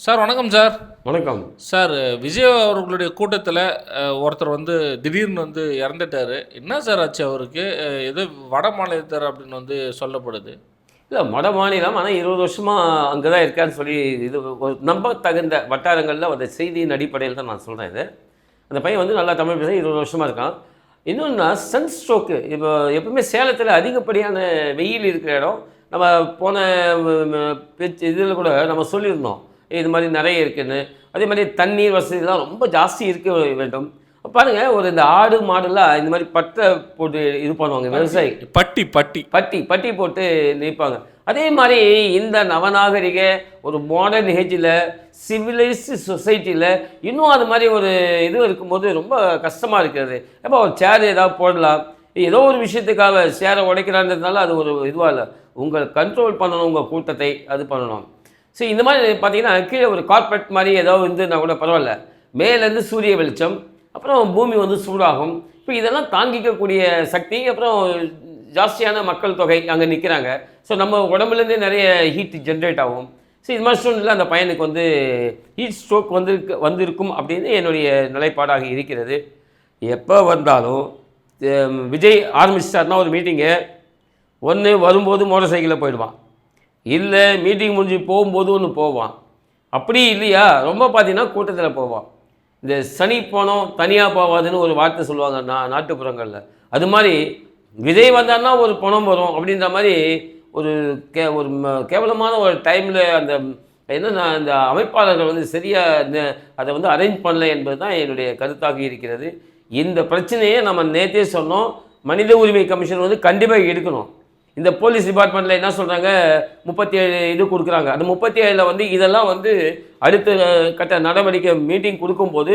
Sir வணக்கம் sir. வணக்கம். Sir Vijay அவர்களுடைய கூட்டத்தில் ஒருத்தர் வந்து திடீர்னு வந்து இறந்துட்டாரு. என்ன சார் ஆச்சு அவருக்கு? ஏதோ வட மாநிலத்தர் அப்படின்னு வந்து சொல்லப்படுது. இல்லை வட மாநிலம் ஆனால் இருபது வருஷமாக அங்கே தான் இருக்கான்னு சொல்லி இது ஒரு நம்ப தகுந்த வட்டாரங்களில் அந்த செய்தியின் அடிப்படையில் தான் நான் சொல்கிறேன் இது. அந்த பையன் வந்து நல்லா தமிழ் பேச இருபது வருஷமாக இருக்கான். இன்னொன்னா சன் ஸ்ட்ரோக்கு இப்போ எப்பவுமே சேலத்தில் அதிகப்படியான வெயில் இருக்கிற இடம். நம்ம போன பேச்சு இதில் கூட நம்ம சொல்லியிருந்தோம். இது மாதிரி நிறைய இருக்குன்னு அதே மாதிரி தண்ணீர் வசதிலாம் ரொம்ப ஜாஸ்தி இருக்க வேண்டும். பாருங்க ஒரு இந்த ஆடு மாடுலாம் இந்த மாதிரி பட்டை போட்டு இது பண்ணுவாங்க விவசாயி. பட்டி பட்டி. பட்டி பட்டி போட்டு நிற்பாங்க அதே மாதிரி இந்த நவநாகரிக ஒரு மாடர்ன் ஏஜில் சிவிலைஸ்டு சொசைட்டியில் இன்னும் அது மாதிரி ஒரு இது இருக்கும்போது ரொம்ப கஷ்டமாக இருக்கிறது. எப்போ ஒரு சேர் ஏதாவது போடலாம். ஏதோ ஒரு விஷயத்துக்காக சேரை உடைக்கிறான்றதுனால அது ஒரு இதுவாக இல்லை. உங்கள் கண்ட்ரோல் பண்ணணும் உங்கள் கூட்டத்தை அது பண்ணணும். ஸோ இந்த மாதிரி பார்த்தீங்கன்னா கீழே ஒரு கார்பரேட் மாதிரி ஏதோ இருந்துன்னா கூட பரவாயில்ல. மேலேருந்து சூரிய வெளிச்சம் அப்புறம் பூமி வந்து சூடாகும். இப்போ இதெல்லாம் தாங்கிக்கக்கூடிய சக்தி அப்புறம் ஜாஸ்தியான மக்கள் தொகை அங்கே நிற்கிறாங்க ஸோ நம்ம உடம்புலேருந்தே நிறைய ஹீட் ஜென்ரேட் ஆகும். ஸோ இது மாதிரி சூழ்நிலை அந்த பையனுக்கு வந்து ஹீட் ஸ்ட்ரோக் வந்து வந்திருக்கும் அப்படின்னு என்னுடைய நிலைப்பாடாக இருக்கிறது. எப்போ வந்தாலும் விஜய் ஆரம்பிச்சிட்டாருன்னா ஒரு மீட்டிங்கு ஒன்று வரும்போது மோட்டார் சைக்கிளில் போயிடுவான். இல்லை மீட்டிங் முடிஞ்சு போகும்போது ஒன்று போவான். அப்படி இல்லையா? ரொம்ப பார்த்தீங்கன்னா கூட்டத்தில் போவான். இந்த சனி போனோம் தனியாக போவாதுன்னு ஒரு வார்த்தை சொல்லுவாங்க நா நாட்டுப்புறங்களில். அது மாதிரி விஜய் வந்தான்னா ஒரு பணம் வரும் அப்படின்ற மாதிரி ஒரு கே ஒரு கேவலமான ஒரு டைமில் அந்த என்னன்னா அந்த அமைப்பாளர்கள் வந்து சரியாக இந்த அதை வந்து அரேஞ்ச் பண்ணல என்பது தான் என்னுடைய கருத்தாக இருக்கிறது. இந்த பிரச்சனையை நம்ம நேற்றே சொன்னோம். மனித உரிமை கமிஷன் வந்து கண்டிப்பாக எடுக்கணும். இந்த போலீஸ் டிபார்ட்மெண்ட்டில் என்ன சொல்கிறாங்க முப்பத்தி ஏழு இது கொடுக்குறாங்க. அந்த முப்பத்தி ஏழில் வந்து இதெல்லாம் வந்து அடுத்த கட்ட நடவடிக்கை மீட்டிங் கொடுக்கும்போது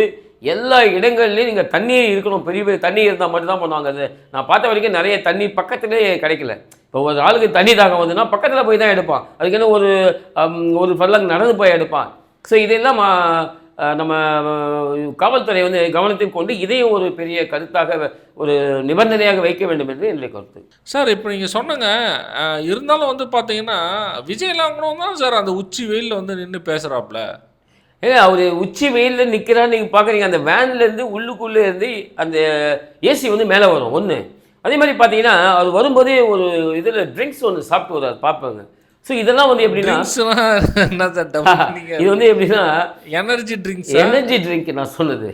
எல்லா இடங்கள்லையும் நீங்கள் தண்ணி இருக்கணும். பெரிய பெரிய தண்ணி இருந்தால் மட்டும்தான் பண்ணுவாங்க அது. நான் பார்த்த வரைக்கும் நிறைய தண்ணி பக்கத்துலேயே கிடைக்கல. இப்போ ஒரு ஆளுக்கு தண்ணி தாகம் வந்துன்னா பக்கத்தில் போய் தான் எடுப்பான். அதுக்கு என்ன ஒரு ஒரு பல்லங்க நடந்து போய் எடுப்பான். ஸோ இதெல்லாம் நம்ம காவல்துறை வந்து கவனத்தில் கொண்டு இதையும் ஒரு பெரிய கருத்தாக ஒரு நிபந்தனையாக வைக்க வேண்டும் என்று என்னுடைய கருத்து. சார் இப்போ நீங்கள் சொன்னங்க இருந்தாலும் வந்து பார்த்தீங்கன்னா விஜய்லாம் கூட தான் சார் அந்த உச்சி வெயிலில் வந்து நின்று பேசுகிறாப்புல ஏங்க அவர் உச்சி வெயிலில் நிற்கிறான்னு நீங்கள் பார்க்குறீங்க அந்த வேன்லேருந்து உள்ளுக்குள்ளே இருந்து அந்த ஏசி வந்து மேலே வரும் ஒன்று அதே மாதிரி பார்த்தீங்கன்னா அது வரும்போதே ஒரு இதில் ட்ரிங்க்ஸ் ஒன்று சாப்பிட்டு வராது பார்ப்பாங்க ஸோ இதெல்லாம் வந்து எப்படின்னா என்ன ஆ இது வந்து எப்படின்னா எனர்ஜி ட்ரிங்க்ஸ் எனர்ஜி ட்ரிங்க் நான் சொன்னது.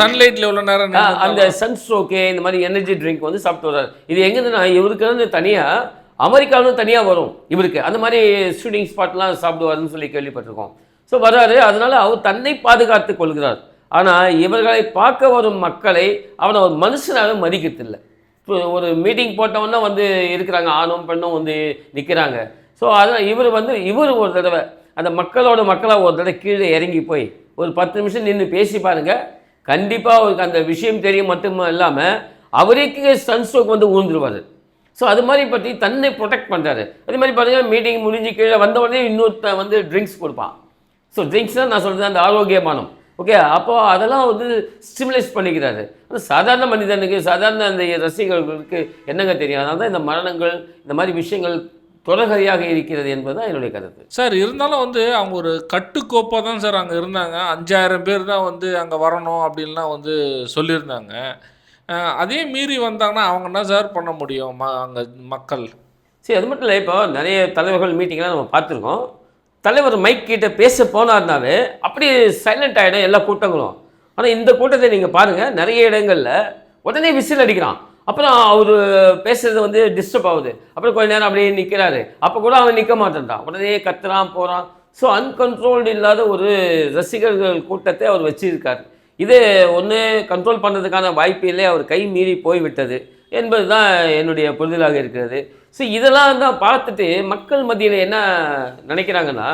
சன்லைட்டில் எவ்வளோ நேரம் அந்த சன் ஸ்ட்ரோக்கு இந்த மாதிரி எனர்ஜி ட்ரிங்க் வந்து சாப்பிட்டு வர்றாரு. இது எங்கேருந்துன்னா வந்து தனியாக அமெரிக்காவிலும் தனியாக வரும் இவருக்கு. அந்த மாதிரி ஷூட்டிங் ஸ்பாட்லாம் சாப்பிடுவாருன்னு சொல்லி கேள்விப்பட்டிருக்கோம். ஸோ வர்றாரு. அதனால அவர் தன்னை பாதுகாத்து கொள்கிறார். ஆனால் இவர்களை பார்க்க வரும் மக்களை அவனை ஒரு மனுஷனாக மதிக்கிறதில்ல. இப்போ ஒரு மீட்டிங் போட்டவொன்னே வந்து இருக்கிறாங்க. ஆணும் பெண்ணும் வந்து நிற்கிறாங்க ஸோ அதனால் இவர் வந்து இவர் ஒரு தடவை அந்த மக்களோட மக்களாக ஒரு தடவை கீழே இறங்கி போய் ஒரு பத்து நிமிஷம் நின்று பேசி பாருங்க. கண்டிப்பாக அவருக்கு அந்த விஷயம் தெரியும் மட்டும் இல்லாமல் அவருக்கே சன்ஸ்ட்ரோக் வந்து ஊழ்ந்துருவார் ஸோ அது மாதிரி பற்றி தன்னை ப்ரொடெக்ட் பண்ணுறாரு அதே மாதிரி பார்த்தீங்கன்னா மீட்டிங் முடிஞ்சு கீழே வந்த உடனே இன்னொருத்தன் வந்து ட்ரிங்க்ஸ் கொடுப்பான். ஸோ ட்ரிங்க்ஸ் தான் நான் சொல்கிறது அந்த ஆரோக்கியமானம் ஓகே அப்போது அதெல்லாம் வந்து ஸ்டிமுலைஸ் பண்ணிக்கிறாரு. ஆனால் சாதாரண மனிதனுக்கு சாதாரண அந்த ரசிகர்களுக்கு என்னங்க தெரியும்? அதனால தான் இந்த மரணங்கள் இந்த மாதிரி விஷயங்கள் தொடர்கதையாக இருக்கிறது என்பது தான் என்னுடைய கருத்து. சார் இருந்தாலும் வந்து அவங்க ஒரு கட்டுக்கோப்பாக தான் சார் அங்கே இருந்தாங்க. அஞ்சாயிரம் பேர் தான் வந்து அங்கே வரணும் அப்படின்லாம் வந்து சொல்லியிருந்தாங்க. அதே மீறி வந்தாங்கன்னா அவங்க என்ன சார் பண்ண முடியும் ம அங்கே மக்கள்? சரி அது மட்டும் இல்லை இப்போ நிறைய தலைவர்கள் மீட்டிங்லாம் நம்ம பார்த்துருக்கோம். தலைவர் மைக் கிட்ட பேச போனார்னாவே அப்படியே சைலண்ட் ஆகிடும் எல்லா கூட்டங்களும். ஆனால் இந்த கூட்டத்தை நீங்கள் பாருங்கள் நிறைய இடங்களில் உடனே விசில் அடிக்கிறான். அப்புறம் அவர் பேசுறது வந்து டிஸ்டர்ப் ஆகுது. அப்புறம் கொஞ்ச நேரம் அப்படியே நிற்கிறாரு அப்போ கூட அவன் நிற்க மாட்டேன்டான் உடனே கத்துறான் போகிறான் ஸோ அன்கண்ட்ரோல்டு இல்லாத ஒரு ரசிகர்கள் கூட்டத்தை அவர் வச்சிருக்கார். இது ஒன்று கண்ட்ரோல் பண்ணுறதுக்கான வாய்ப்பிலே அவர் கை மீறி போய்விட்டது என்பது தான் என்னுடைய புரிதலாக இருக்கிறது. ஸோ இதெல்லாம் தான் பார்த்துட்டு மக்கள் மத்தியில் என்ன நினைக்கிறாங்கன்னா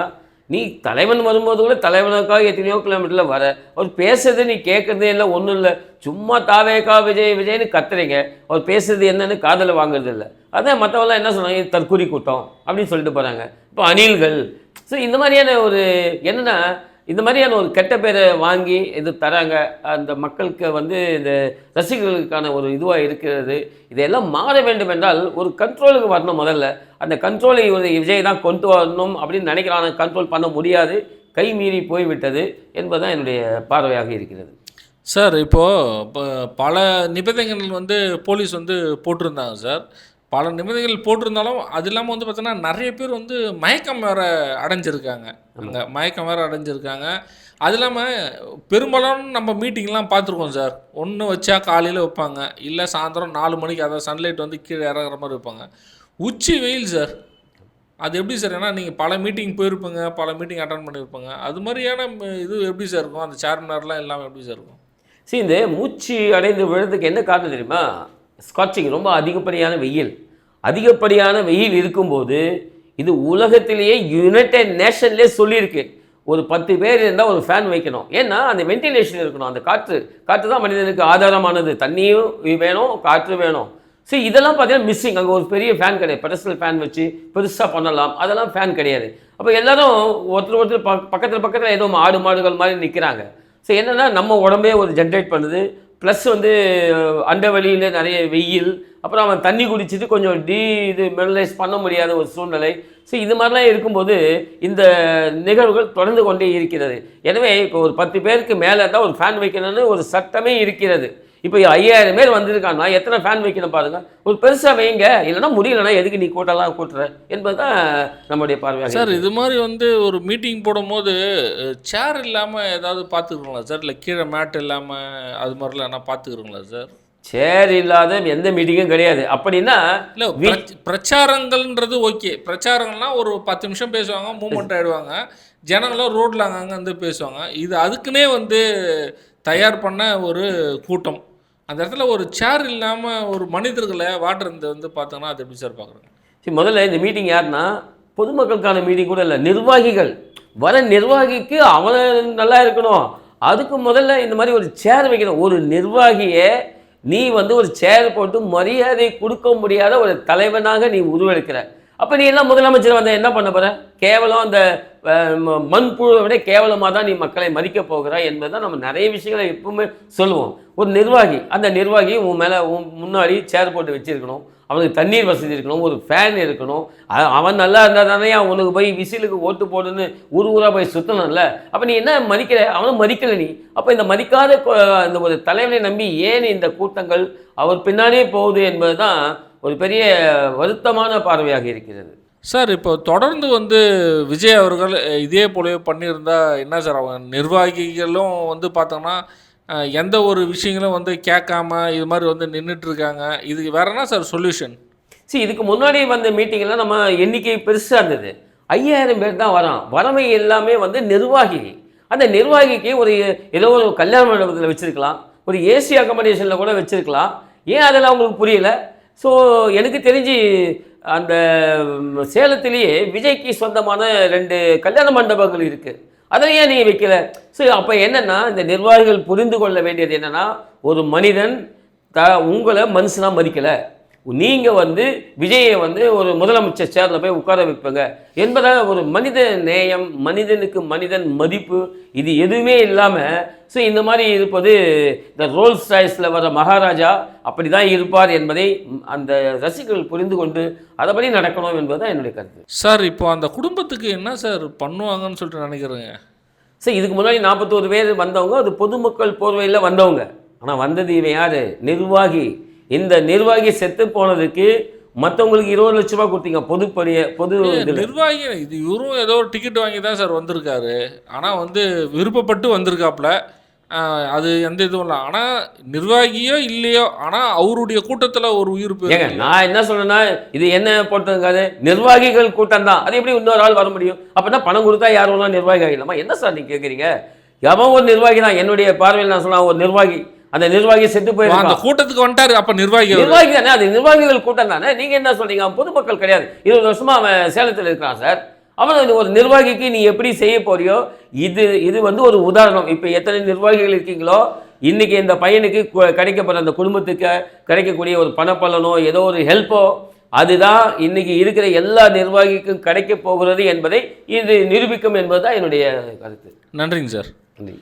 நீ தலைவன் வரும்போது கூட தலைவனுக்காக எத்தனையோ கிலோமீட்டரில் வர அவர் பேசுறது நீ கேட்குறதே இல்லை ஒன்றும் இல்லை. சும்மா தாவேக்கா விஜய் விஜய்னு கத்துறீங்க. அவர் பேசுறது என்னன்னு காதலை வாங்குறது இல்லை. அதான் மற்றவங்களாம் என்ன சொன்னாங்க இது தற்கூரி கூட்டம் அப்படின்னு சொல்லிட்டு போகிறாங்க இப்போ அணில்கள். ஸோ இந்த மாதிரியான ஒரு என்னென்னா இந்த மாதிரியான ஒரு கெட்ட பேரை வாங்கி இது தராங்க. அந்த மக்களுக்கு வந்து இந்த ரசிகர்களுக்கான ஒரு இதுவாக இருக்கிறது. இதெல்லாம் மாற வேண்டும் என்றால் ஒரு கண்ட்ரோலுக்கு வரணும் முதல்ல. அந்த கண்ட்ரோலை ஒரு விஜய் தான் கொண்டு வரணும் அப்படின்னு நினைக்கிறான. கண்ட்ரோல் பண்ண முடியாது. கை மீறி போய்விட்டது என்பதுதான் என்னுடைய பார்வையாக இருக்கிறது. சார் இப்போது இப்போ பல நிபந்தனைகள் வந்து போலீஸ் வந்து போட்டிருந்தாங்க சார். பல நிபந்தனைகள் போட்டிருந்தாலும் அது இல்லாமல் வந்து பார்த்தோன்னா நிறைய பேர் வந்து மயக்கம் வேற அடைஞ்சிருக்காங்க. அங்கே மயக்கம் வேற அடைஞ்சிருக்காங்க. அது இல்லாமல் பெரும்பாலும் நம்ம மீட்டிங்லாம் பார்த்துருக்கோம் சார். ஒன்று வச்சா காலையில் வைப்பாங்க. இல்லை சாயந்தரம் நாலு மணிக்கு அதாவது சன்லைட் வந்து கீழே இறங்குற மாதிரி வைப்பாங்க. உச்சி வெயில் சார். அது எப்படி சார்? ஏன்னா நீங்கள் பல மீட்டிங் போயிருப்பீங்க பல மீட்டிங் அட்டன் பண்ணியிருப்பாங்க. அது மாதிரியான இது எப்படி சார் இருக்கும்? அந்த சேர்மனர்லாம் இல்லாமல் எப்படி சார் இருக்கும்? சரி இந்த மூச்சு அடைந்து விழுறதுக்கு என்ன காரணம் தெரியுமா? ஸ்காட்சிங் ரொம்ப அதிகப்படியான வெயில். அதிகப்படியான வெயில் இருக்கும்போது இது உலகத்திலேயே யுனைடெட் நேஷன்லேயே சொல்லியிருக்கு. ஒரு பத்து பேர் இருந்தால் ஒரு ஃபேன் வைக்கணும். ஏன்னா அந்த வென்டிலேஷன் இருக்கணும். அந்த காற்று காற்று தான் மனிதனுக்கு ஆதாரமானது. தண்ணியும் வேணும் காற்று வேணும். சரி இதெல்லாம் பார்த்தீங்கன்னா மிஸ்ஸிங் அங்கே ஒரு பெரிய ஃபேன் கிடையாது. பெர்சனல் ஃபேன் வச்சு பெருசாக பண்ணலாம். அதெல்லாம் ஃபேன் கிடையாது. அப்போ எல்லாரும் ஒருத்தர் ஒருத்தர் பக்கத்தில் பக்கத்தில் ஏதோ ஆடு மாடுகள் மாதிரி நிற்கிறாங்க ஸோ என்னென்னா நம்ம உடம்பே ஒரு ஜென்ரேட் பண்ணுது. ப்ளஸ் வந்து அண்டவெளியில் நிறைய வெயில் அப்புறம் அவன் தண்ணி குடிச்சிட்டு கொஞ்சம் டீ இது மெனலைஸ் பண்ண முடியாத ஒரு சூழ்நிலை. ஸோ இது மாதிரிலாம் இருக்கும்போது இந்த நிகழ்வுகள் தொடர்ந்து கொண்டே இருக்கிறது. எனவே இப்போ ஒரு பத்து பேருக்கு மேலே தான் ஒரு ஃபேன் வைக்கணும்னு ஒரு சட்டமே இருக்கிறது. இப்போ ஐயாயிரம் பேர் வந்திருக்காங்கன்னா எத்தனை ஃபேன் வைக்கணும் பாருங்க. ஒரு பெருசாக வைங்க. இல்லைன்னா முடியலன்னா எதுக்கு நீ கூட்டலாம் கூட்டுற? என்பது தான் நம்முடைய பார்வையாக சார் இது மாதிரி வந்து ஒரு மீட்டிங் போடும்போது சேர் இல்லாமல் ஏதாவது பார்த்துக்கிறீங்களா சார்? இல்லை கீழே மேட் இல்லாமல் அது மாதிரிலாம் என்ன பார்த்துக்கிறீங்களா சார்? சேர் இல்லாத எந்த மீட்டிங்கும் கிடையாது. அப்படின்னா இல்லை பிரச்சாரங்கள்ன்றது ஓகே பிரச்சாரங்கள்லாம் ஒரு பத்து நிமிஷம் பேசுவாங்க மூமெண்ட் ஆகிடுவாங்க ஜனங்களும் ரோட்டில் அங்கங்கே வந்து பேசுவாங்க. இது அதுக்குன்னே வந்து தயார் பண்ண ஒரு கூட்டம். அந்த இடத்துல ஒரு சேர் இல்லாமல் ஒரு மனிதர்களை வாட்டர் இந்த வந்து பார்த்தோன்னா அது எப்படி சார் பார்க்குறாங்க சரி முதல்ல இந்த மீட்டிங் யாருன்னா பொதுமக்களுக்கான மீட்டிங் கூட இல்லை நிர்வாகிகள். வர நிர்வாகிக்கு அவன் நல்லா இருக்கணும். அதுக்கு முதல்ல இந்த மாதிரி ஒரு சேர் வைக்கணும். ஒரு நிர்வாகியை நீ வந்து ஒரு சேர் போட்டு மரியாதை கொடுக்க முடியாத ஒரு தலைவனாக நீ உருவெடுக்கிற. அப்போ நீ எல்லாம் முதலமைச்சர் வந்த என்ன பண்ண போற? கேவலம் அந்த மண்புழுவை விட கேவலமாக தான் நீ மக்களை மதிக்க போகிறாய் என்பதை தான் நம்ம நிறைய விஷயங்களை எப்பவுமே சொல்லுவோம். ஒரு நிர்வாகி அந்த நிர்வாகி உன் மேலே உன் முன்னாடி சேர் போட்டு வச்சிருக்கணும். அவனுக்கு தண்ணீர் வசதி இருக்கணும். ஒரு ஃபேன் இருக்கணும். அவன் நல்லா இருந்தால் தானே அவனுக்கு போய் விசிலுக்கு ஓட்டு போடுன்னு ஊர் ஊராக போய் சுற்றணும்ல அப்போ நீ என்ன மதிக்கிற? அவனும் மதிக்கல நீ. அப்போ இந்த மதிக்காத இந்த ஒரு தலைவனை நம்பி ஏன் இந்த கூட்டங்கள் அவர் பின்னாடியே போகுது என்பது தான் ஒரு பெரிய வருத்தமான பார்வையாக இருக்கிறது. சார் இப்போ தொடர்ந்து வந்து விஜய் அவர்கள் இதே போலவே பண்ணியிருந்தா என்ன சார் அவங்க நிர்வாகிகளும் வந்து பார்த்தோம்னா எந்த ஒரு விஷயங்களும் வந்து கேட்காம இது மாதிரி வந்து நின்றுட்டு இருக்காங்க இதுக்கு வேற என்ன சார் சொல்யூஷன்? சரி இதுக்கு முன்னாடி வந்த மீட்டிங்கில் நம்ம எண்ணிக்கை பெருசாக இருந்தது. ஐயாயிரம் பேர் தான் வரான். வரவை எல்லாமே வந்து நிர்வாகி. அந்த நிர்வாகிக்கு ஒரு ஏதோ ஒரு கல்யாண மண்டபத்தில் வச்சுருக்கலாம். ஒரு ஏசி அக்கமடேஷனில் கூட வச்சுருக்கலாம். ஏன் அதெல்லாம் அவங்களுக்கு புரியல? ஸோ எனக்கு தெரிஞ்சு அந்த சேலத்திலேயே விஜய்க்கு சொந்தமான ரெண்டு கல்யாண மண்டபங்கள் இருக்குது அதை ஏன் நீங்கள் வைக்கல? ஸோ அப்போ என்னென்னா இந்த நிர்வாகிகள் புரிந்து கொள்ள வேண்டியது என்னென்னா ஒரு மனிதன் த உங்களை மனுஷனாக மதிக்கலை. நீங்கள் வந்து விஜயை வந்து ஒரு முதலமைச்சர் சேரில் போய் உட்கார வைப்பங்க. என்பதை ஒரு மனித நேயம் மனிதனுக்கு மனிதன் மதிப்பு இது எதுவுமே இல்லாமல் ஸோ இந்த மாதிரி இருப்பது இந்த ரோல்ஸ் ராய்ஸில் வர மகாராஜா அப்படி தான் இருப்பார் என்பதை அந்த ரசிகர்கள் புரிந்து கொண்டு அதபடி நடக்கணும் என்பது தான் என்னுடைய கருத்து. சார் இப்போ அந்த குடும்பத்துக்கு என்ன சார் பண்ணுவாங்கன்னு சொல்லிட்டு நினைக்கிறேங்க. ஸோ இதுக்கு முன்னாடி நாற்பத்தோரு பேர் வந்தவங்க அது பொதுமக்கள் போர்வையில் வந்தவங்க. ஆனால் வந்தது இவன் யார்? நிர்வாகி. இந்த நிர்வாகி செத்து போனதுக்கு மற்றவங்களுக்கு இருபது லட்ச ரூபாய் கொடுத்தீங்க பொதுப்படிய பொது நிர்வாகி இது இவரும் ஏதோ ஒரு டிக்கெட் வாங்கி தான் சார் வந்திருக்காரு. ஆனால் வந்து விருப்பப்பட்டு வந்திருக்காப்புல. அது எந்த இதுவும் இல்லை. ஆனால் நிர்வாகியோ இல்லையோ ஆனால் அவருடைய கூட்டத்தில் ஒரு உயிர் ஏங்க நான் என்ன சொல்றேன்னா இது என்ன போட்டிருக்காரு நிர்வாகிகள் கூட்டம் தான். அது எப்படி இன்னொரு ஆள் வர முடியும்? அப்படின்னா பணம் கொடுத்தா யார் நிர்வாகி ஆகிடலாமா? என்ன சார் நீங்க கேட்குறீங்க எவன் ஒரு நிர்வாகி தான் என்னுடைய பார்வையில் நான் சொல்லலாம் ஒரு நிர்வாகி. அந்த நிர்வாகி செத்து அந்த போயிருக்கான். கூட்டத்துக்கு வந்துட்டாரு அப்ப நிர்வாகி. நிர்வாகி தானே அது நிர்வாகிகள் கூட்டம் தானே? நீங்க என்ன சொல்றீங்க? அவன் பொதுமக்கள் கிடையாது. இருபது வருஷமா அவன் சேலத்தில் இருக்கிறான் சார். அவன் ஒரு நிர்வாகிக்கு நீ எப்படி செய்ய போறியோ இது இது வந்து ஒரு உதாரணம். இப்போ எத்தனை நிர்வாகிகள் இருக்கீங்களோ இன்னைக்கு இந்த பையனுக்கு கிடைக்கப்படுற அந்த குடும்பத்துக்கு கிடைக்கக்கூடிய ஒரு பணப்பலனோ ஏதோ ஒரு ஹெல்ப்போ அதுதான் இன்னைக்கு இருக்கிற எல்லா நிர்வாகிக்கும் கிடைக்க போகிறது என்பதை இது நிரூபிக்கும் என்பதுதான் என்னுடைய கருத்து. நன்றிங்க சார். நன்றி.